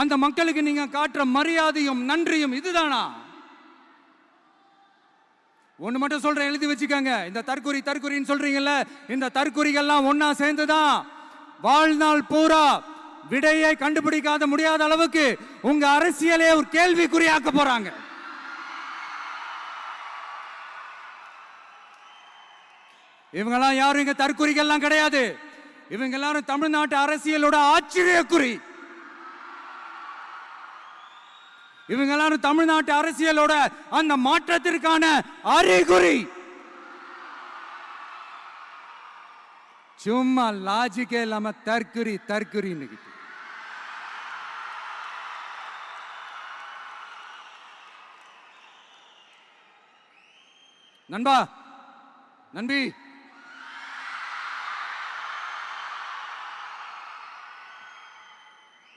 அந்த மக்களுக்கு நீங்க காட்டுற மரியாதையும் நன்றியும் இதுதானா? ஒண்ணு மட்டும் சொல்றேன் எழுதி வச்சுக்கோங்க. இந்த தற்குறி தற்குறின்னு சொல்றீங்கல்ல இந்த தற்குறிகள்லாம் ஒன்னா சேர்ந்துதான் வாழ்நாள் பூரா விடையை கண்டுபிடிக்காத முடியாத அளவுக்கு உங்க அரசியலே ஒரு கேள்விக்குறியாக்க போறாங்க. இவங்கெல்லாம் யாரும் இங்க தற்குறிகள்லாம் கிடையாது. இவங்க எல்லாரும் தமிழ்நாட்டு அரசியலோட ஆச்சரியக்குறி. இவங்க எல்லாரும் தமிழ்நாட்டு அரசியலோட அந்த மாற்றத்திற்கான அறிகுறி. சும்மா லாஜிக்கே இல்லாம தற்குறி தற்குறின்னு நண்பா நன்றி